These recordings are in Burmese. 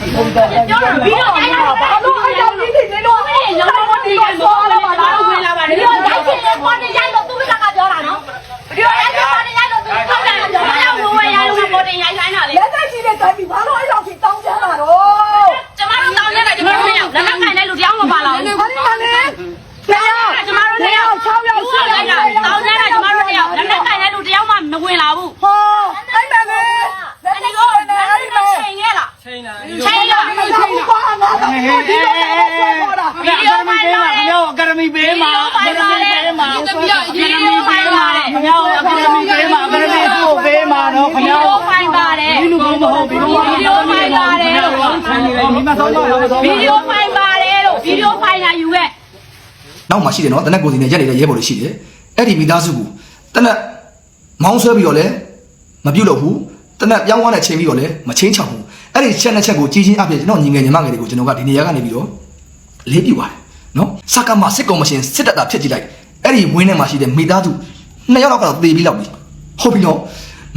ပြောတော့ပြီးတော့တိုင်းတော့ဘာလို့အဲ့လိုကြီးနေလို့အဲ့ဒီလောက်တော့ဒီကဆောလာပါတော့ဝင်လာပါတယ်ဒီတော့ရိုက်ချင်တဲ့ပေါ်နေရိုက်တော့သူကကပြောတာနော်ဒီတော့ရိုက်ချင်ပေါ်နေရိုက်တော့သူကပြောတာဘာလို့ဝင်ရိုက်လို့ပေါ်နေရိုက်ခိုင်းတာလဲလက်သက်ကြီးတဲ့တိုင်းပြီးဘာလို့အဲ့လောက်ကြီးတောင်းကြတာတော့ကျမတို့တောင်းနေတာကျမတို့မရောက်လက်မခိုင်တဲ့လူတယောက်မပါလာဘူး ဘာလဲဘာလဲဆရာ ကျမတို့တယောက်6ယောက်ရှိတယ်တောင်းနေတာကျမတို့တယောက်လက်မခိုင်တဲ့လူတယောက်မှမဝင်လာဘူး ဟောအဲ့ဒါလေလက် အဲ့ သက် ဒီ ကြီး တော့ တဲ့ အဲ့ အဲ့ ဒီ ဒါ တော့ လေ ချိန်ခဲ့လားချိန်လာချိန်လားအဲ့ဒါကိုပါငါတော့ဒီလိုပဲပြောတာဗီဒီယိုဖိုင်လာတယ်ခင်ဗျားအကယ်ဒမီပေးမှာအကယ်ဒမီပေးမှာဗီဒီယိုဖိုင်လာတယ်ခင်ဗျားအကယ်ဒမီပေးမှာအကယ်ဒမီကိုပေးမှာနော်ခင်ဗီဒီဗျားယိုဖိုင်ပါတယ်ဒီလူကောင်းမဟုတ်ဘူးဗီဒီယိုဖိုင်ပါတယ်လို့ဆိုင်နေတယ်မိမဆောင်ပါတော့ဗီဒီယိုဖိုင်ပါတယ်လို့ဗီဒီယိုဖိုင်လာယူခဲ့နောက်မှရှိတယ်နော်တနက်ကိုစီနဲ့ရက်နေတဲ့ရဲဘော်တွေရှိတယ်အဲ့ဒီမိသားစုကိုတနက်မောင်းဆွဲပြီးတော့လဲမပြုတ်လို့ဘူးတနက်ပြောင်းသွားတဲ့ချိန်ပြီးတော့လဲမချင်းချောက်ဘူး အဲ့ဒီချက်နှစ်ချက်ကိုကြီးချင်းအပြည့်ကျွန်တော်ညီငယ်ညီမငယ်တွေကိုကျွန်တော်ကဒီနေရာကနေပြီးတော့လေးပြပါတယ်နော်စကမစစ်ကောင်မရှင်စစ်တပ်တာဖြစ်ကြည့်လိုက်အဲ့ဒီဝင်းထဲမှာရှိတဲ့မိသားစုနှစ်ယောက်လောက်ကတော့သေပြီးလောက်ပြီဟုတ်ပြီနော်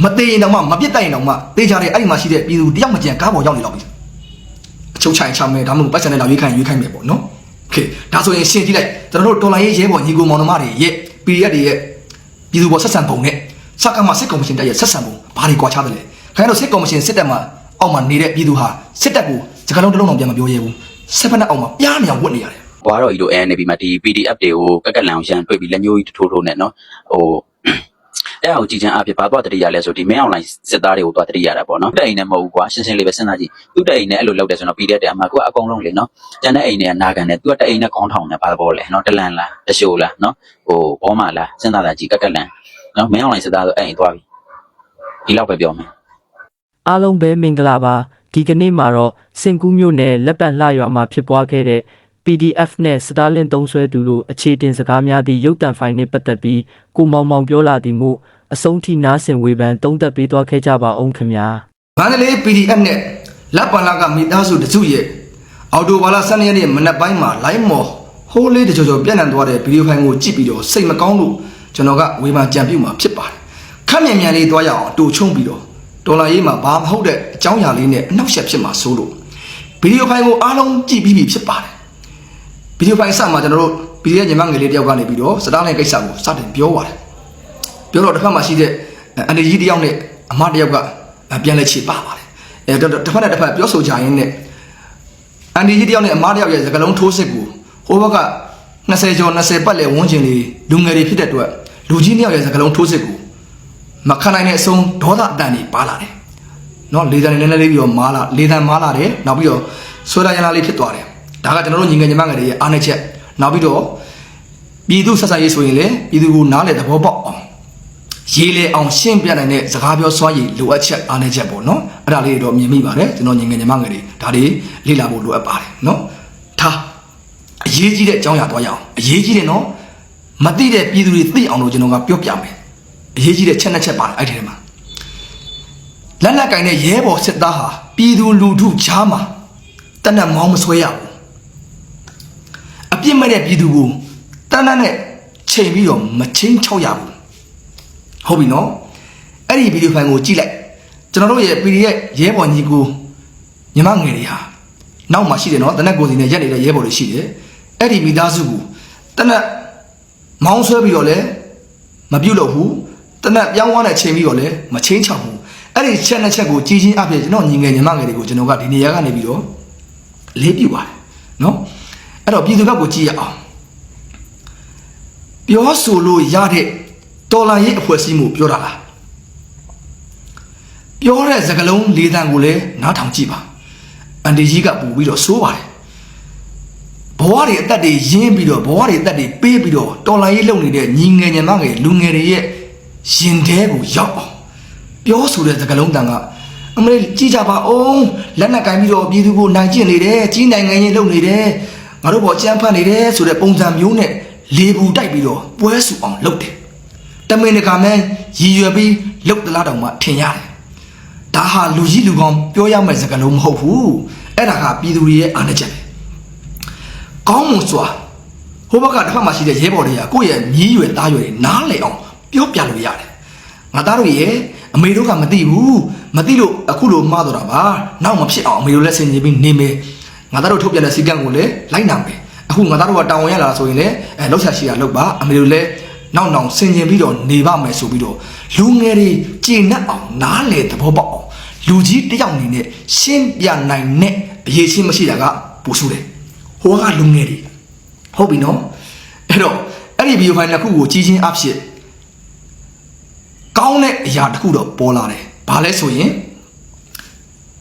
မသေးရင်တော့မှမပြစ်တိုက်ရင်တော့မှသေကြတယ်အဲ့ဒီမှာရှိတဲ့ပြည်သူတယောက်မကျန်ကားပေါ်ရောက်နေလောက်ပြီ အချုပ်ချိုင်ချမယ်ဒါမှမဟုတ်ပတ်စံနဲ့လာရွေးခိုင်းရွေးခိုင်းမယ်ပေါ့နော်โอเคဒါဆိုရင်ရှင်းကြည့်လိုက်ကျွန်တော်တို့တော်လိုင်းရေးရဲဘော်ညီကိုမောင်နှမတွေရဲ့ PDF တွေရဲ့ပြည်သူပေါ်ဆက်ဆံပုံနဲ့စက္ကမစစ်ကော်မရှင်တက်ရဲ့ဆက်ဆံပုံဘာတွေကွာခြားတယ်လဲခင်ဗျားတို့စစ်ကော်မရှင်စစ်တပ်မှာ အောက်မှာနေတဲ့ပြည်သူဟာစစ်တပ်ကိုစကလုံးတစ်လုံးတော့ပြန်မပြောရဲဘူးစစ်ဖက်နဲ့အောက်မှာပြားနေအောင်ဝတ်နေရတယ်ဘွားတော်ကြီးတို့ ANB မှာဒီ PDF တွေကိုကက်ကက်လန်အောင်ရန်တွေ့ပြီးလက်မျိုးကြီးထိုးထိုးနဲ့နော်ဟိုအဲ့ဒါကိုကြည်ချမ်းအဖြစ်ဘာသွားတတိရလဲဆိုဒီ main online စစ်သားတွေကိုသွားတတိရတာပေါ့နော်တဲ့အိမ်နဲ့မဟုတ်ဘူးကွာရှင်းရှင်းလေးပဲစဉ်းစားကြည့်သူ့တဲ့အိမ်နဲ့အဲ့လိုလုပ်တယ်ဆိုတော့ PDF တွေအမှကအကုန်လုံးလေနော်ကျန်တဲ့အိမ်တွေကနာခံတယ်သူကတဲ့အိမ်နဲ့ခေါင်းထောင်တယ်ဘာသဘောလဲနော်တလန်လားတရှိုးလားနော်ဟိုဘောမလားစဉ်းစားတာကြည့်ကက်ကက်လန်နော် main online စစ်သားဆိုအဲ့အိမ်သွားပြီဒီလောက်ပဲပြောမယ် အားလုံးပဲမင်္ဂလာပါဒီကနေ့မှာတော့စင်ကူးမြို့နယ်လက်ပံလှရွာမှာဖြစ်ပွားခဲ့တဲ့ PDF နဲ့စတာလင်သုံးဆွဲသူတို့အခြေတင်စကားများသည့်ရုပ်တံဖိုင်နှင့်ပတ်သက်ပြီးကိုမောင်မောင်ပြောလာသည်မို့အဆုံးထိနားဆင်ဝေဖန်တုံးသက်ပေးသွားခဲ့ကြပါအောင်ခင်ဗျာမန္တလေး PDF နဲ့လက်ပံလာကမိသားစုတစုရဲ့အော်တိုဘာလ12ရက်နေ့မနက်ပိုင်းမှာ live မော်ဟိုးလေးတကြောကြောပြန့်နှံ့သွားတဲ့ဗီဒီယိုဖိုင်ကိုကြည့်ပြီးတော့စိတ်မကောင်းလို့ကျွန်တော်ကဝေဖန်ကြံပြုမှာဖြစ်ပါတယ်ခက်မြန်မြန်လေးသွားရအောင်အတူချုံပြီးတော့ ဒေါ်လာရေးမှာဘာမဟုတ်တဲ့အကြောင်းအရာလေးနဲ့အနောက်ရှက်ဖြစ်မှာစိုးလို့ဗီဒီယိုဖိုင်ကိုအားလုံးကြည့်ပြီးပြီဖြစ်ပါတယ်ဗီဒီယိုဖိုင်စမှာကျွန်တော်တို့ဗီဒီယိုညီမငယ်လေးတယောက်ကနေပြီးတော့စတားတဲ့ကိစ္စကိုစတင်ပြောပါတယ်ပြောတော့တစ်ဖက်မှာရှိတဲ့အန်ဒီကြီးတယောက်နဲ့အမတယောက်ကပြန်လဲချေပါပါတယ်အဲတော့တစ်ဖက်နဲ့တစ်ဖက်ပြောဆိုကြရင်းနဲ့အန်ဒီကြီးတယောက်နဲ့အမားတယောက်ရဲ့စကလုံးထိုးစစ်ကိုဟိုဘက်က20ကျော်20ပတ်လည်ဝန်းကျင်လေးလူငယ်တွေဖြစ်တဲ့အတွက်လူကြီးတယောက်ရဲ့စကလုံးထိုးစစ်ကို မခံနိုင်တဲ့အဆုံးဒေါသအတန်တွေပါလာတယ်။နော်လေတံနေနည်းနည်းလေးပြီးတော့မာလာလေတံမာလာတယ်နောက်ပြီးတော့ဆွဲရရနာလေးဖြစ်သွားတယ်။ဒါကကျွန်တော်တို့ညီငယ်ညီမငယ်တွေရဲ့အားနည်းချက်နောက်ပြီးတော့ပြည်သူဆက်ဆံရေးဆိုရင်လေပြည်သူကိုနားလေသဘောပေါက်အောင်ရေးလေအောင်ရှင်းပြနိုင်တဲ့စကားပြောစွမ်းရည်လိုအပ်ချက်အားနည်းချက်ပေါ့နော်အဲ့ဒါလေးတွေတော့မြင်မိပါတယ်ကျွန်တော်ညီငယ်ညီမငယ်တွေဒါတွေလေ့လာဖို့လိုအပ်ပါတယ်နော်ထားအရေးကြီးတဲ့အကြောင်းအရာတော့ရအောင်အရေးကြီးတယ်နော်မသိတဲ့ပြည်သူတွေသိအောင်လို့ကျွန်တော်ကပြောပြမယ် အရေးကြီးတဲ့ချက်နှစ်ချက်ပါတယ်အဲ့ဒီထဲမှာလက်လက်ကင်တဲ့ရဲဘော်စစ်သားဟာပြည်သူလူထုကြားမှာတနက်မောင်းမဆွဲရဘူးအပြစ်မဲ့တဲ့ပြည်သူကိုတန်းတန်းနဲ့ချိန်ပြီးတော့မချင်းချောက်ရဘူးဟုတ်ပြီနော်အဲ့ဒီဗီဒီယိုဖိုင်ကိုကြည့်လိုက်ကျွန်တော်တို့ရဲ့ PD ရဲ့ရဲဘော်ညီကိုညီမငယ်တွေဟာနောက်မှရှိတယ်နော်တနက်ကိုစီနဲ့ရက်နေတဲ့ရဲဘော်တွေရှိတယ်အဲ့ဒီမိသားစုကိုတနက်မောင်းဆွဲပြီးတော့လဲမပြုတ်လို့ဘူး တနက်ပြောင်းသွားတဲ့ချိန်ပြီးတော့လဲမချင်းချောက်ဘူးအဲ့ဒီချက်နှစ်ချက်ကိုကြီးချင်းအပြည့်ကျွန်တော်ညီငယ်ညီမငယ်တွေကိုကျွန်တော်ကဒီနေရာကနေပြီးတော့လေးပြပါတယ်နော်အဲ့တော့ပြည်သူဘက်ကိုကြည့်ရအောင်ပြောဆိုလို့ရတဲ့တော်လာရေးအဖွဲ့အစည်းမှုပြောတာလားပြောတဲ့စကားလုံးလေးတန်ကိုလည်းနားထောင်ကြည့်ပါအန်ဒီကြီးကပူပြီးတော့စိုးပါတယ်ဘဝတွေအသက်တွေရင်းပြီးတော့ဘဝတွေအသက်တွေပေးပြီးတော့တော်လာရေးလုပ်နေတဲ့ညီငယ်ညီမငယ်လူငယ်တွေရဲ့ ရင်ထဲကိုရောက်အောင်ပြောဆိုတဲ့စကားလုံးတန်ကအမလေးကြည့်ကြပါအောင်လက်နက်ကင်ပြီးတော့ပြည်သူကိုနိုင်ကျင့်နေတယ်ကြီးနိုင်ငံရေးလုပ်နေတယ်ငါတို့ဘောကြမ်းဖက်နေတယ်ဆိုတဲ့ပုံစံမျိုးနဲ့လေဘူးတိုက်ပြီးတော့ပွဲဆူအောင်လုပ်တယ်တမင်တကာမဲရည်ရွယ်ပြီးလုတ်တလားတောင်မှထင်ရတယ်။ဒါဟာလူကြီးလူကောင်းပြောရမယ့်စကားလုံးမဟုတ်ဘူး။အဲ့ဒါကပြည်သူတွေရဲ့အားနည်းချက်ပဲ။ကောင်းမွန်စွာဟိုဘက်ကတစ်ဖက်မှာရှိတဲ့ရဲဘော်တွေကကိုယ့်ရဲ့မြည်ရွယ်သားရွယ်တွေနားလည်အောင် ပြောပြလို့ရတယ်။ငါသားတို့ရဲ့အမေတို့ကမသိဘူးမသိလို့အခုလိုမှားတော့တာပါနောက်မဖြစ်အောင်အမေတို့လည်းဆင်ခြင်ပြီးနေမယ်ငါသားတို့ထုတ်ပြန်တဲ့စီကံကိုလည်းလိုက်နာမယ်အခုငါသားတို့ကတောင်းဝင်ရလာဆိုရင်လည်းအဲလောက်ဆက်ရှိရလောက်ပါအမေတို့လည်းနောက်နောက်ဆင်ခြင်ပြီးတော့နေပါမယ်ဆိုပြီးတော့လူငယ်တွေကြည်နှက်အောင်နားလေသဘောပေါက်အောင်လူကြီးတစ်ယောက်အနေနဲ့ရှင်းပြနိုင်တဲ့အရေးချင်းမရှိတာကပူဆူတယ်ဟိုကလူငယ်တွေဟုတ်ပြီနော်အဲ့တော့အဲ့ဒီဗီဒီယိုဖိုင်တစ်ခုကိုကြီးချင်းအဖြစ် ကောင်းတဲ့အရာတစ်ခုတော့ပေါ်လာတယ်ဘာလဲဆိုရင်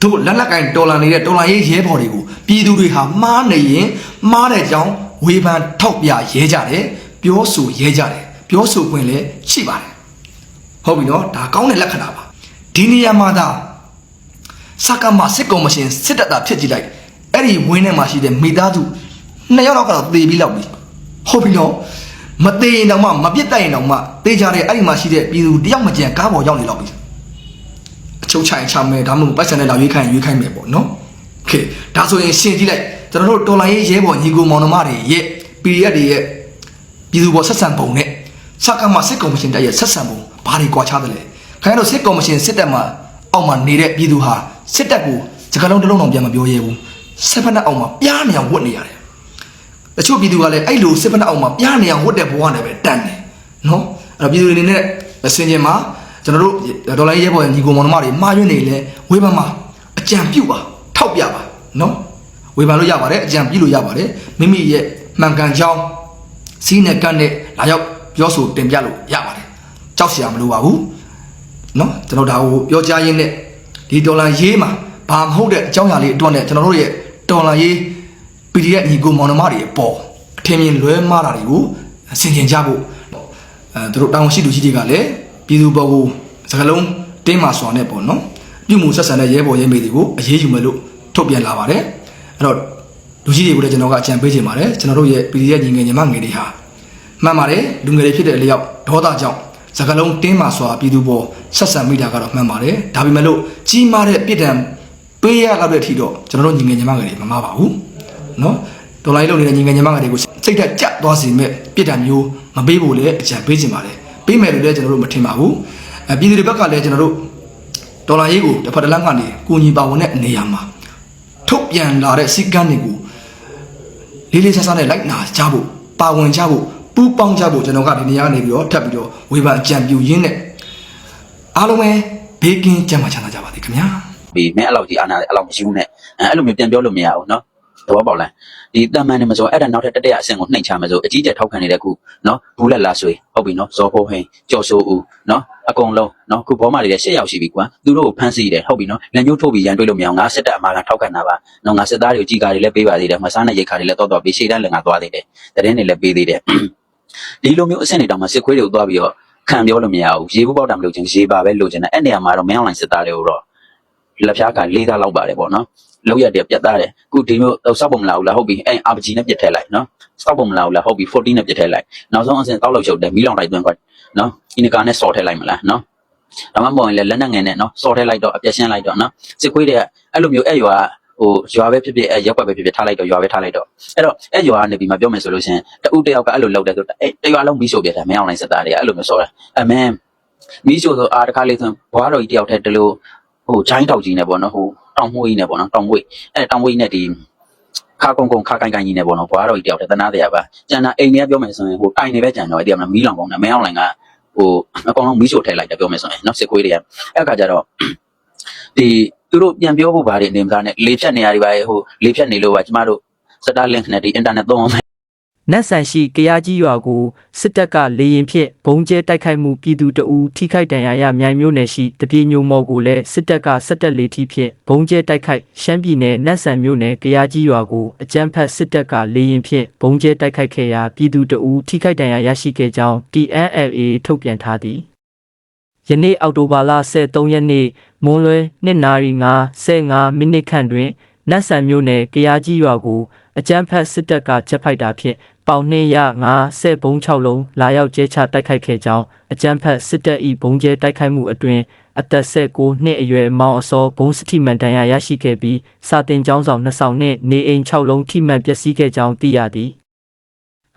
တို့လက်လက်ကင်တော်လာနေတဲ့တော်လာရေးရဲဘော်တွေကိုပြည်သူတွေဟာမှားနေရင်မှားတဲ့အကြောင်းဝေဖန်ထောက်ပြရဲကြတယ်ပြောဆိုရဲကြတယ်ပြောဆိုခွင့်လည်းရှိပါတယ်ဟုတ်ပြီနော်ဒါကောင်းတဲ့လက္ခဏာပါဒီနေရာမှာသာစကမစစ်ကော်မရှင်စစ်တပ်သားဖြစ်ကြည့်လိုက်အဲ့ဒီဝင်းထဲမှာရှိတဲ့မိသားစုနှစ်ယောက်လောက်ကတော့သေပြီးလောက်ပြီဟုတ်ပြီနော် မသေးရင်တော့မှမပြစ်တတ်ရင်တော့မှသေကြတဲ့အဲ့ဒီမှာရှိတဲ့ပြည်သူတယောက်မကြံကားပေါ်ရောက်နေလောက်ပြီ အချုပ်ချိုင်ချမယ်ဒါမှမဟုတ်ပတ်စံနဲ့လာရွေးခိုင်းရွေးခိုင်းမယ်ပေါ့နော်โอเคဒါဆိုရင်ရှင်းကြည့်လိုက်ကျွန်တော်တို့တော်လိုင်းရေးရဲဘော်ညီကိုမောင်နှမတွေရဲ့ PDF တွေရဲ့ပြည်သူပေါ်ဆက်ဆံပုံနဲ့စကမစစ်ကော်မရှင်တက်ရဲ့ဆက်ဆံပုံဘာတွေကွာခြားတယ်လဲခင်ဗျားတို့စစ်ကော်မရှင်စစ်တပ်မှာအောက်မှာနေတဲ့ပြည်သူဟာစစ်တပ်ကိုစကလုံးတစ်လုံးတော့ပြန်မပြောရဲဘူးစစ်ဖက်နဲ့အောက်မှာပြားနေအောင်ဝတ်နေရတယ် ် တချို့ပြည်သူကလည်းအဲ့လိုစစ်ဖက်နဲ့အောက်မှာပြားနေအောင်ဝတ်တဲ့ဘဝနဲ့ပဲတန်တယ်နော်အဲ့တော့ပြည်သူတွေအနေနဲ့အစင်ကျင်မှာကျွန်တော်တို့ဒေါ်လာရဲဘော်ညီကိုမောင်နှမတွေမှားယွင်းနေလဲဝေဖန်မှာအကြံပြုပါထောက်ပြပါနော်ဝေဖန်လို့ရပါတယ်အကြံပြုလို့ရပါတယ်မိမိရဲ့မှန်ကန်ကြောင်းစီးနဲ့ကန့်နဲ့လာရောက်ပြောဆိုတင်ပြလို့ရပါတယ်ကြောက်စရာမလိုပါဘူးနော်ကျွန်တော်ဒါကိုပြောကြားရင်းနဲ့ဒီဒေါ်လာရေးမှာဘာမဟုတ်တဲ့အကြောင်းအရာလေးအတွက်နဲ့ကျွန်တော်တို့ရဲ့ဒေါ်လာရေး PDF ညီကိုမောင်နှမတွေအပေါ်အထင်မြင်လွဲမှားတာတွေကိုဆင်ခြင်ကြဖို့အဲသူတို့တောင်းရှိသူကြီးတွေကလည်းပြည်သူပေါ်ကိုစကလုံးတင်းမာစွာနဲ့ပေါ့နော်ပြုမှုဆက်ဆံတဲ့ရဲဘော်ရဲမေတွေကိုအရေးယူမယ်လို့ထုတ်ပြန်လာပါတယ်အဲ့တော့လူကြီးတွေကိုလည်းကျွန်တော်ကအကြံပေးချင်ပါတယ်ကျွန်တော်တို့ရဲ့ PDF ညီငယ်ညီမငယ်တွေဟာမှန်ပါတယ်လူငယ်တွေဖြစ်တဲ့အလျောက်ဒေါသကြောင့်စကလုံးတင်းမာစွာပြည်သူပေါ်ဆက်ဆံမိတာကတော့မှန်ပါတယ်ဒါပေမဲ့လို့ကြီးမားတဲ့ပြစ်ဒဏ်ပေးရလောက်တဲ့အထိတော့ကျွန်တော်တို့ညီငယ်ညီမငယ်တွေမမပါဘူး နော်ဒေါ်လာရေးလုပ်နေတဲ့ညီငယ်ညီမငယ်တွေကိုစိတ်ဓာတ်ကြသွားစေမဲ့ပြစ်ဒဏ်မျိုးမပေးဖို့လည်းအကြံပေးချင်ပါတယ်ပေးမယ်လို့လည်းကျွန်တော်တို့မထင်ပါဘူးအပြည်သူတွေဘက်ကလည်းကျွန်တော်တို့ဒေါ်လာရေးကိုတစ်ဖက်တစ်လမ်းကနေကိုညီပါဝင်တဲ့နေရာမှာထုတ်ပြန်လာတဲ့စီကန်းတွေကိုလေးလေးဆဆနဲ့လိုက်နာကြဖို့ပါဝင်ကြဖို့ပူးပေါင်းကြဖို့ကျွန်တော်ကဒီနေရာကနေပြီးတော့ထပ်ပြီးတော့ဝေဖန်အကြံပြုရင်းနဲ့အားလုံးပဲဘေးကင်းကြမှာချမ်းသာကြပါစေခင်ဗျာ ပြီးမင်းအဲ့လောက်ကြီးအာနာအဲ့လောက်မရှိဘူးနဲ့အဲအဲ့လိုမျိုးပြန်ပြောလို့မရဘူးเนาะ သဘောပေါက်လားဒီတမန်နေမဆိုအဲ့ဒါနောက်ထပ်တတရအဆင့်ကိုနှိမ့်ချမယ်ဆိုအကြီးကျယ်ထောက်ခံနေတဲ့ခုနော်ဘူးလက်လာဆွေဟုတ်ပြီနော်ဇော်ဖိုးဟင်ကျော်စိုးဦးနော်အကုန်လုံးနော်ခုဘောမတွေလည်း၈ယောက်ရှိပြီကွာသူတို့ကိုဖမ်းဆီးတယ်ဟုတ်ပြီနော်လက်ညှိုးထုတ်ပြီးရန်တွေးလို့မရအောင်ငါစစ်တပ်အမာခံထောက်ခံတာပါနော်ငါစစ်သားတွေကိုကြီးကားတွေလည်းပေးပါသေးတယ်ငါစားနဲ့ရိတ်ခါတွေလည်းတော့တော့ပြီးရှေ့တန်းလည်းငါသွားသေးတယ်တရင်တွေလည်းပေးသေးတယ်ဒီလိုမျိုးအဆင့်တွေတောင်မှစစ်ခွေးတွေကိုသွားပြီးတော့ခံပြောလို့မရဘူးရေဘူးပေါက်တာမလို့ချင်းရေပါပဲလို့ချင်တယ်အဲ့နေရာမှာတော့မင်းအွန်လိုင်းစစ်သားတွေကိုတော့လက်ဖြားက၄သားလောက်ပါတယ်ပေါ့နော် လောက်ရတဲ့ပြတ်သားတယ်ခုဒီမျိုးစောက်ပုံမလာဘူးလားဟုတ်ပြီအဲ့အာပဂျီနဲ့ပြတ်ထဲလိုက်နော်စောက်ပုံမလာဘူးလားဟုတ်ပြီ14နဲ့ပြတ်ထဲလိုက်နောက်ဆုံးအဆင့်တောက်လောက်ချုပ်တယ်မီးလောင်တိုက်သွင်းကွက်နော်အင်နကာနဲ့စော်ထဲလိုက်မလားနော်ဒါမှမဟုတ်ရင်လည်းလက်နက်ငယ်နဲ့နော်စော်ထဲလိုက်တော့အပြက်ရှင်းလိုက်တော့နော်စစ်ခွေးတွေကအဲ့လိုမျိုးအဲ့ရွာဟိုရွာပဲဖြစ်ဖြစ်အဲရက်ွက်ပဲဖြစ်ဖြစ်ထားလိုက်တော့ရွာပဲထားလိုက်တော့အဲ့တော့အဲ့ရွာကနေပြီးမှပြောမယ်ဆိုလို့ရှိရင်တဦးတယောက်ကအဲ့လိုလုပ်တယ်ဆိုအဲ့တရွာလုံးမီးရှို့ပြတယ်မင်းအောင်လိုင်းစတာတွေကအဲ့လိုမျိုးစော်တယ်အမင်းမီးရှို့ဆိုအားတစ်ခါလေးဆိုဘွားတော်ကြီးတယောက်တည်းတလို့ ဟိုချိုင်းတောက်ကြီးနဲ့ပေါ့နော်ဟိုတောင်မွေးကြီးနဲ့ပေါ့နော်တောင်မွေးအဲ့တောင်မွေးကြီးနဲ့ဒီခါကုန်းကုန်းခါကိုင်ကိုင်ကြီးနဲ့ပေါ့နော်ဘွားတော်ကြီးတယောက်တည်းတနာတရားပါကျန်တာအိမ်တွေကပြောမယ်ဆိုရင်ဟိုတိုင်နေပဲကျန်တော့အဲ့ဒီမှာမီးလောင်ပေါင်းတယ်မင်းအောင်လိုင်းကဟိုအကောင်လုံးမီးရှို့ထည့်လိုက်တယ်ပြောမယ်ဆိုရင်နောက်စစ်ခွေးတွေကအဲ့အခါကျတော့ဒီသူတို့ပြန်ပြောဖို့ပါတယ်အနေမသားနဲ့လေဖြတ်နေရတွေပါဟိုလေဖြတ်နေလို့ပါကျမတို့စတာလင့်နဲ့ဒီအင်တာနက်သုံးအောင်မယ် နတ်ဆန်ရှိကရားကြီးရွာကိုစစ်တပ်ကလေရင်ဖြင့်ဘုံကျဲတိုက်ခိုက်မှုပြည်သူတအူထိခိုက်ဒဏ်ရာရမြိုင်မြို့နယ်ရှိတပြေညိုမော်ကိုလည်းစစ်တပ်ကစက်တက်လေထီဖြင့်ဘုံကျဲတိုက်ခိုက်ရှမ်းပြည်နယ်နတ်ဆန်မြို့နယ်ကရားကြီးရွာကိုအကြမ်းဖက်စစ်တပ်ကလေရင်ဖြင့်ဘုံကျဲတိုက်ခိုက်ခဲ့ရာပြည်သူတအူထိခိုက်ဒဏ်ရာရရှိခဲ့ကြောင်း TNLA ထုတ်ပြန်ထားသည်ယနေ့အောက်တိုဘာလ23ရက်နေ့မွန်းလွဲ2နာရီ55မိနစ်ခန့်တွင်နတ်ဆန်မြို့နယ်ကရားကြီးရွာကိုအကြမ်းဖက်စစ်တပ်ကချက်ဖိုက်တာဖြင့် ပေါင်2ရ9ဆဲဘုံ6လုံးလာရောက်ကျဲချတိုက်ခိုက်ခဲ့ကြောင်းအကြမ်းဖက်စစ်တပ်၏ဘုံကျဲတိုက်ခိုက်မှုအတွင်အသက်16နှစ်အရွယ်မောင်အစောဘုံစတိမန်တန်ရာရရှိခဲ့ပြီးစာတင်ကျောင်းဆောင်2ဆောင်နှင့်နေအိမ်6လုံးထိမှန်ပျက်စီးခဲ့ကြောင်းသိရသည်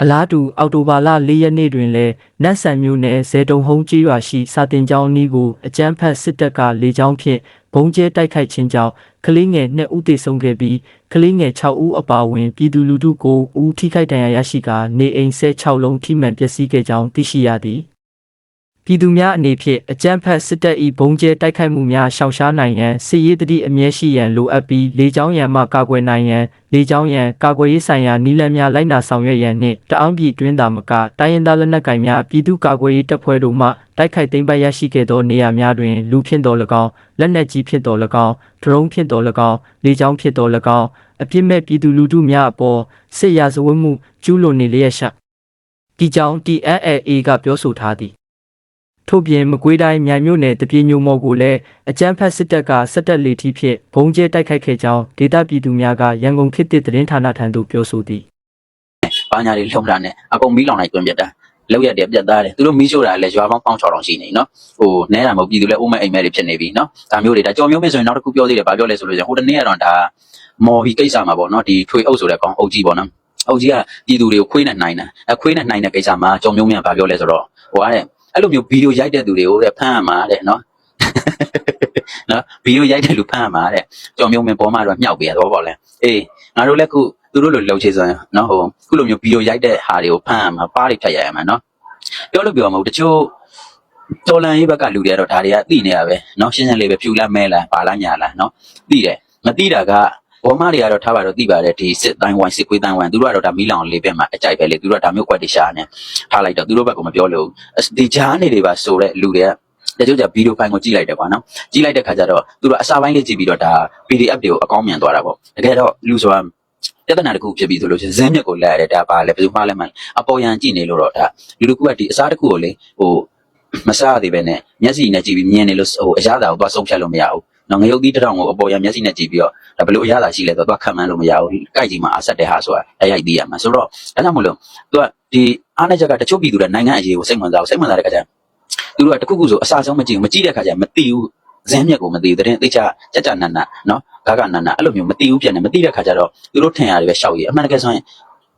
အလားတူအောက်တိုဘာလ၄ရက်နေ့တွင်လည်းနတ်ဆန်မြို့နယ်ဇေတုံဟုံးကြီးရွာရှိစာတင်ကျောင်းအနီးကိုအကြမ်းဖက်စစ်တပ်ကလေကြောင်းဖြင့်ဘုံကျဲတိုက်ခိုက်ခြင်းကြောင့်ကလေးငယ်2ဦးသေဆုံးခဲ့ပြီးကလေးငယ်6ဦးအပါအဝင်ပြည်သူလူထုကိုဦးထိခိုက်ဒဏ်ရာရရှိကာနေအိမ်16လုံးထိမှန်ပျက်စီးခဲ့ကြောင်းသိရှိရသည် ပြည်သူများအနေဖြင့်အကြမ်းဖက်စစ်တပ်၏ဘုံကျဲတိုက်ခိုက်မှုများရှောင်ရှားနိုင်ရန်စစ်ရေးတတိအမြဲရှိရန်လိုအပ်ပြီးလေကြောင်းရန်မှကာကွယ်နိုင်ရန်လေကြောင်းရန်ကာကွယ်ရေးဆိုင်ရာနည်းလမ်းများလိုက်နာဆောင်ရွက်ရန်နှင့်တအောင်းပြည်တွင်းသာမကတိုင်းရင်းသားလက်နက်ကိုင်များပြည်သူ့ကာကွယ်ရေးတပ်ဖွဲ့တို့မှတိုက်ခိုက်သိမ်းပိုက်ရရှိခဲ့သောနေရာများတွင်လူဖြင့်တော်၎င်းလက်နက်ကြီးဖြင့်တော်၎င်းဒရုန်းဖြင့်တော်၎င်းလေကြောင်းဖြင့်တော်၎င်းအပြစ်မဲ့ပြည်သူလူထုများအပေါ်စစ်ရာဇဝတ်မှုကျူးလွန်နေလျက်ရှိဒီကြောင့် TNLA ကပြောဆိုထားသည် ထို့ပြင်မကွေးတိုင်းမြိုင်မြို့နယ်တပြေညိုမော်ကိုလည်းအကြမ်းဖက်စစ်တပ်ကစစ်တပ်လေထီးဖြင့်ဘုံကျဲတိုက်ခိုက်ခဲ့ကြောင်းဒေသပြည်သူများကရန်ကုန်ခေတ်သစ်သတင်းဌာနထံသို့ပြောဆိုသည်ဘာညာတွေလှုံတာနဲ့အကုန်မီးလောင်လိုက်တွင်ပြတ်တာလောက်ရတယ်ပြတ်သားတယ်သူတို့မီးရှို့တာလည်းရွာပေါင်းပေါင်း600ရှိနေနော်ဟိုနဲတာမဟုတ်ပြည်သူလည်းအိုးမဲ့အိမ်မဲ့တွေဖြစ်နေပြီနော်ဒါမျိုးတွေဒါကြော်မျိုးပဲဆိုရင်နောက်တစ်ခုပြောသေးတယ်ဘာပြောလဲဆိုလို့ရှိရင်ဟိုတနေ့ကတော့ဒါမော်ဘီကိစ္စမှာပေါ့နော်ဒီထွေအုပ်ဆိုတဲ့ကောင်အုပ်ကြီးပေါ့နော်အုပ်ကြီးကပြည်သူတွေကိုခွေးနဲ့နိုင်တာအခွေးနဲ့နိုင်တဲ့ကိစ္စမှာကြော်မျိုးမြန်ဘာပြောလဲဆိုတော့ဟိုကတဲ့ အဲ့လိုမျိုးဗီဒီယိုရိုက်တဲ့သူတွေကိုတဲ့ဖမ်းရမှာတဲ့နော် နော်ဗီဒီယိုရိုက်တဲ့လူဖမ်းရမှာတဲ့ကြော်မျိုးမြန်ပေါ်မှာတော့မြောက်ပေးရတော့ပေါ့လေအေးငါတို့လည်းခုသူတို့လိုလှုပ်ချေဆိုရင်နော်ဟိုခုလိုမျိုးဗီဒီယိုရိုက်တဲ့ဟာတွေကိုဖမ်းရမှာပါးတွေဖြတ်ရရမှာနော် ပြောလို့ပြောမှာမဟုတ်တချို့တော်လန်ရေးဘက်ကလူတွေကတော့ဒါတွေကသိနေရပဲเนาะရှင်းရှင်းလေးပဲဖြူလားမဲလားပါလားညာလားเนาะသိတယ်မသိတာက ဘောမတွေကတော့ထားပါတော့သိပါတယ်ဒီစစ်တိုင်းဝိုင်းစစ်ခွေးတိုင်းဝိုင်းသူတို့ကတော့ဒါမီးလောင်လေးပဲမှာအကြိုက်ပဲလေသူတို့ကဒါမျိုးကွက်တွေရှာနေထားလိုက်တော့သူတို့ဘက်ကမပြောလို့ဒီဂျားနေတွေပါဆိုတဲ့လူတွေကတချို့ကဗီဒီယိုဖိုင်ကိုကြည့်လိုက်တယ်ကွာနော်ကြည့်လိုက်တဲ့ခါကျတော့သူတို့အစာပိုင်းလေးကြည့်ပြီးတော့ဒါ PDF တွေကိုအကောင်းမြင်သွားတာပေါ့တကယ်တော့လူဆိုတာပြဿနာတစ်ခုဖြစ်ပြီးဆိုလို့ရှိရင်ဇင်းမြက်ကိုလဲရတယ်ဒါပါလေဘယ်သူမှလည်းမအပေါ်ရန်ကြည့်နေလို့တော့ဒါလူတစ်ခုကဒီအစားတစ်ခုကိုလေဟိုမစားသေးပဲနဲ့မျက်စိနဲ့ကြည့်ပြီးမြင်နေလို့ဟိုအရသာကိုသွားဆုံးဖြတ်လို့မရဘူး နော်ငရုတ်သီးတစ်ထောင်ကိုအပေါ်ရန်မျက်စိနဲ့ကြည့်ပြီးတော့ဒါဘယ်လိုအရသာရှိလဲတော့သွားခံမှန်းလို့မရဘူးကြိုက်ကြီးမှာအဆက်တဲ့ဟာဆိုတာအရိုက်သေးရမှာဆိုတော့ဒါကြောင့်မလို့သူကဒီအားနဲ့ချက်ကတချို့ပြည်သူတွေနိုင်ငံအရေးကိုစိတ်ဝင်စားအောင်စိတ်ဝင်စားတဲ့ခါကျရင်သူတို့ကတခုခုဆိုအစားဆုံးမကြည့်ဘူးမကြည့်တဲ့ခါကျရင်မသိဘူးဇင်းမြက်ကိုမသိဘူးတဲ့သိချကြကြနတ်နတ်နော်ဂါဂနတ်နတ်အဲ့လိုမျိုးမသိဘူးပြန်တယ်မသိတဲ့ခါကျတော့သူတို့ထင်ရတယ်ပဲရှောက်ရည်အမှန်တကယ်ဆိုရင်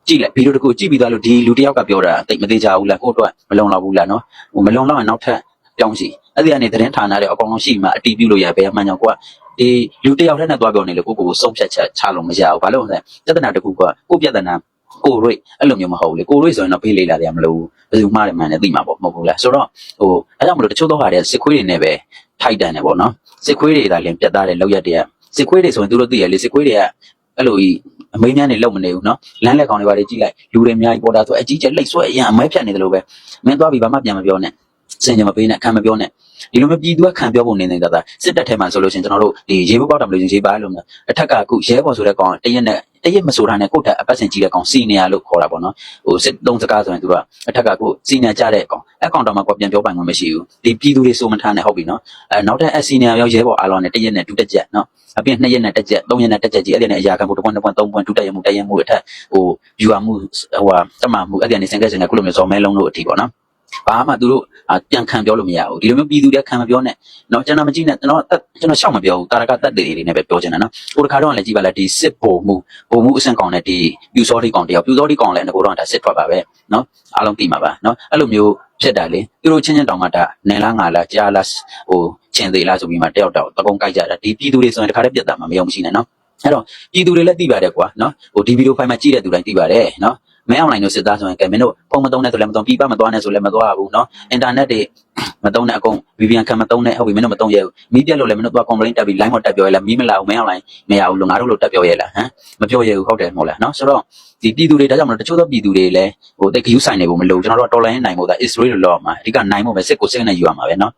ကြည့်လိုက်ဗီဒီယိုတစ်ခုကြည့်ပြီးသားလို့ဒီလူတစ်ယောက်ကပြောတာတိတ်မသေးကြဘူးလားကိုယ့်အတွက်မလုံလောက်ဘူးလားနော်ဟိုမလုံလောက်ရင်နောက်ထပ် ပြောင်းစီအဲ့ဒီကနေသတင်းဌာနတွေအကောင်လုံးရှိမှအတီးပြုလို့ရဘယ်မှန်ကြောင့်ကိုကဒီလူတစ်ယောက်တည်းနဲ့တွားပြောနေလေကိုကိုကိုစုံဖြတ်ချက်ချလို့မရဘူးဘာလို့လဲပြဿနာတစ်ခုကကိုပြဿနာကိုရိတ်အဲ့လိုမျိုးမဟုတ်လေကိုရိတ်ဆိုရင်တော့ဖေးလေးလာတယ်မလို့ဘယ်သူမှလည်းမှန်တယ်သိမှာပေါ့မဟုတ်ဘူးလားဆိုတော့ဟိုအဲ့ကြောင့်မလို့တချို့တော့ဟာတွေစစ်ခွေးတွေနဲ့ပဲထိုက်တန်တယ်ပေါ့နော်စစ်ခွေးတွေဒါလည်းပြတ်သားတယ်လောက်ရက်တွေကစစ်ခွေးတွေဆိုရင်သူတို့သိရလေစစ်ခွေးတွေကအဲ့လိုကြီးအမေးများနေလုံမနေဘူးနော်လမ်းလက်ကောင်တွေပါလေကြည့်လိုက်လူတွေအများကြီးပေါ်တာဆိုအကြီးကျယ်လိတ်ဆွဲအရင်အမဲဖြတ်နေတယ်လို့ပဲမင်းသွားပြီးဘာမှပြန်မပြောနဲ့ စင်ကြမပေးနဲ့ခံမပြောနဲ့ဒီလိုမျိုးပြည်သူကခံပြောဖို့နေနေတာသာစစ်တပ်ထဲမှာဆိုလို့ရှိရင်ကျွန်တော်တို့ဒီရေဘောက်ပေါက်တယ်မလို့ရေပါလို့မျိုးအထက်ကအခုရဲဘော်ဆိုတဲ့ကောင်တရက်နဲ့တရက်မဆိုတာနဲ့ကိုယ့်တက်အပတ်စင်ကြီးတဲ့ကောင်စီနီယာလို့ခေါ်တာပေါ့နော်ဟိုစစ်သုံးစကားဆိုရင်သူကအထက်ကကိုစီနီယာကြတဲ့ကောင်အကောင်တော့မှကိုပြန်ပြောပိုင်ခွင့်မရှိဘူးဒီပြည်သူတွေစိုးမထားနဲ့ဟုတ်ပြီနော်အဲနောက်ထပ်အစီနီယာရောရဲဘော်အားလုံးနဲ့တရက်နဲ့ဒုတက်ချက်နော်အပြင်2ရက်နဲ့တက်ချက်3ရက်နဲ့တက်ချက်ကြီးအဲ့ဒီနဲ့အရာခံဖို့တစ်ပွင့်တစ်ပွင့်3ပွင့်ဒုတက်ရမှုတက်ရမှုအထက်ဟို view မှုဟိုဟာတမမှုအဲ့ဒီကနေစင်ကက်စင်ကခုလိုမျိုးဇော်မဲလုံးတို့အထိပေါ့နော် ဘာမှသူတို့ပြန်ခံပြောလို့မရဘူးဒီလိုမျိုးပြည်သူတွေခံမပြောနဲ့နော်ကျွန်တော်မကြည့်နဲ့ကျွန်တော်ကျွန်တော်ရှောက်မပြောဘူးတာရကတက်တွေတွေနဲ့ပဲပြောချင်တာနော်ဟိုတစ်ခါတော့လည်းကြည့်ပါလားဒီစစ်ဘုံမှုဘုံမှုအဆင့်ကောင်နဲ့ဒီပြူစောတိကောင်တယောက်ပြူစောတိကောင်လည်းငကိုတော့ဒါစစ်ထွက်ပါပဲနော်အားလုံးသိမှာပါနော်အဲ့လိုမျိုးဖြစ်တာလေသူတို့ချင်းချင်းတောင်မှဒါနယ်လားငါလားကြားလားဟိုချင်းသေးလားဆိုပြီးမှတယောက်တောက်တကုံကြိုက်ကြတာဒီပြည်သူတွေဆိုရင်တခါတည်းပြတ်တာမှမယုံမရှိနဲ့နော်အဲ့တော့ပြည်သူတွေလည်းသိပါတယ်ကွာနော်ဟိုဒီဗီဒီယိုဖိုင်မှာကြည့်တဲ့သူတိုင်းသိပါတယ်နော် မဲအွန်လိုင်းတို့စစ်သားဆိုရင်ကဲမင်းတို့ဖုန်းမသုံးနဲ့ဆိုလည်းမသုံးပြပမသွားနဲ့ဆိုလည်းမသွားဘူးနော်အင်တာနက်တွေမသုံးနဲ့အကုန် VPN ခံမသုံးနဲ့ဟုတ်ပြီမင်းတို့မသုံးရဘူးမီးပြက်လို့လည်းမင်းတို့သွား complaint တက်ပြီး line မှာတက်ပြောရလားမီးမလာဘူးမဲအွန်လိုင်းမရဘူးလို့ငါတို့လို့တက်ပြောရလားဟမ်မပြောရဘူးဟုတ်တယ်မဟုတ်လားနော်ဆိုတော့ဒီပြည်သူတွေဒါကြောင့်မလို့တချို့သောပြည်သူတွေလည်းဟိုတိတ်ခ ्यू ဆိုင်နေဖို့မလိုကျွန်တော်တို့တော်လိုင်းနိုင်ဖို့ဒါ Israel လို့လောက်မှာအဓိကနိုင်ဖို့ပဲစစ်ကိုစစ်နဲ့ယူရမှာပဲနော်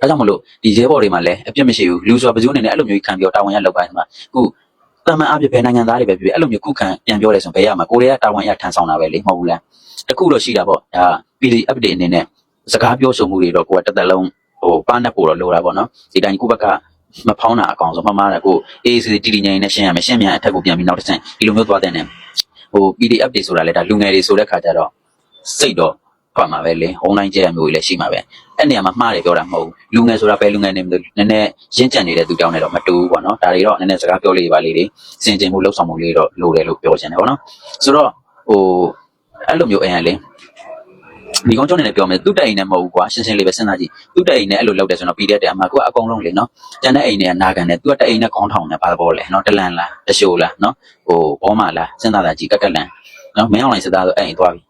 ဒါကြောင့်မလို့ဒီရဲဘော်တွေမှာလည်းအပြစ်မရှိဘူးလူဆိုတာဘယ်သူနေနဲ့အဲ့လိုမျိုးခံပြီးတော့တာဝန်ရလောက်ပိုင်းမှာခု တမန်အပြစ်ပဲနိုင်ငံသားတွေပဲဖြစ်ဖြစ်အဲ့လိုမျိုးခုခံပြန်ပြောတယ်ဆိုရင်ဘယ်ရမှာကိုရီးယားတာဝန်ရထန်ဆောင်တာပဲလေမဟုတ်ဘူးလားတခုတော့ရှိတာပေါ့ဒါ PD update အနေနဲ့စကားပြောဆိုမှုတွေတော့ကိုကတစ်သက်လုံးဟိုပါနဲ့ပို့တော့လိုတာပေါ့နော်ဒီတိုင်းကိုဘက်ကမဖောင်းတာအကောင်ဆုံးမမားတယ်ကိုအေးစီတီတီငိုင်းနဲ့ရှင်းရမယ်ရှင်းမြန်အထက်ကိုပြန်ပြီးနောက်တစ်ဆင့်ဒီလိုမျိုးသွားတဲ့နဲ့ဟို PDF တွေဆိုတာလေဒါလူငယ်တွေဆိုတဲ့ခါကျတော့စိတ်တော့ ဖတ်မှာပဲလေအွန်လိုင်းကျက်မျိုးတွေလည်းရှိမှာပဲအဲ့နေရာမှာမှားတယ်ပြောတာမဟုတ်ဘူးလူငယ်ဆိုတာပဲလူငယ်နေမလို့နည်းနည်းရင့်ကြံနေတဲ့သူတောင်းနေတော့မတူဘူးပေါ့နော်ဒါတွေတော့နည်းနည်းစကားပြောလေးပါလေးတွေစင်ကြင်မှုလှုပ်ဆောင်မှုလေးတော့လိုတယ်လို့ပြောချင်တယ်ပေါ့နော်ဆိုတော့ဟိုအဲ့လိုမျိုးအိမ်ကလေဒီကောင်ကျောင်းနေလည်းပြောမယ်သူ့တက်အိမ်နဲ့မဟုတ်ဘူးကွာရှင်းရှင်းလေးပဲစဉ်းစားကြည့်သူ့တက်အိမ်နဲ့အဲ့လိုလောက်တယ်ဆိုတော့ PDF တက်အမှာကိုကအကုန်လုံးလေနော်ကျန်တဲ့အိမ်တွေကနာခံတယ်သူကတက်အိမ်နဲ့ခေါင်းထောင်တယ်ဘာဘောလဲနော်တလန်လားတရှိုးလားနော်ဟိုဘောမလားစဉ်းစားတာကြည့်ကက်ကက်လန်နော်မင်းအောင်လိုင်းစစ်သားဆိုအဲ့အိမ်သွားပြီ